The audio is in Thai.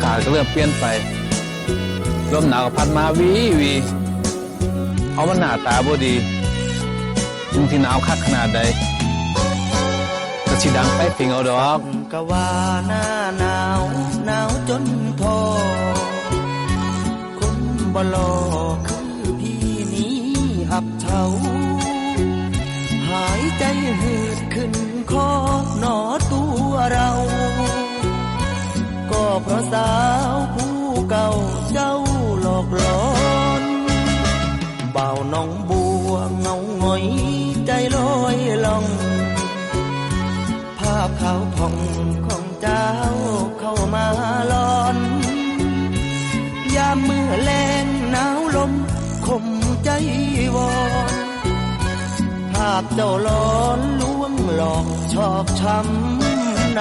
ากาศก็เริ่มเปลี่ยนไปลมหนาวพัดมาวีวีเอามันหน้าตาบ่ดีมึงที่หนาวคักขนาดใดก็สิดังไปพิงเอาดอกกะว่าหน้าหนาวหนาวจนทอคนบ่รอคือพี่นี้หับเฉาหายใจหืดขึ้นคอน สาวผู้เก่าเจ้าหลอกหลอนเบาวน้องบัวเงาหงอยใจลอยล่อง ภาพขาวผ่องของเจ้าเข้ามาลอน ยามมือแรงหนาวลมคมใจวอนภาพเจ้าลอนลวงหลอกชอกช้ำใน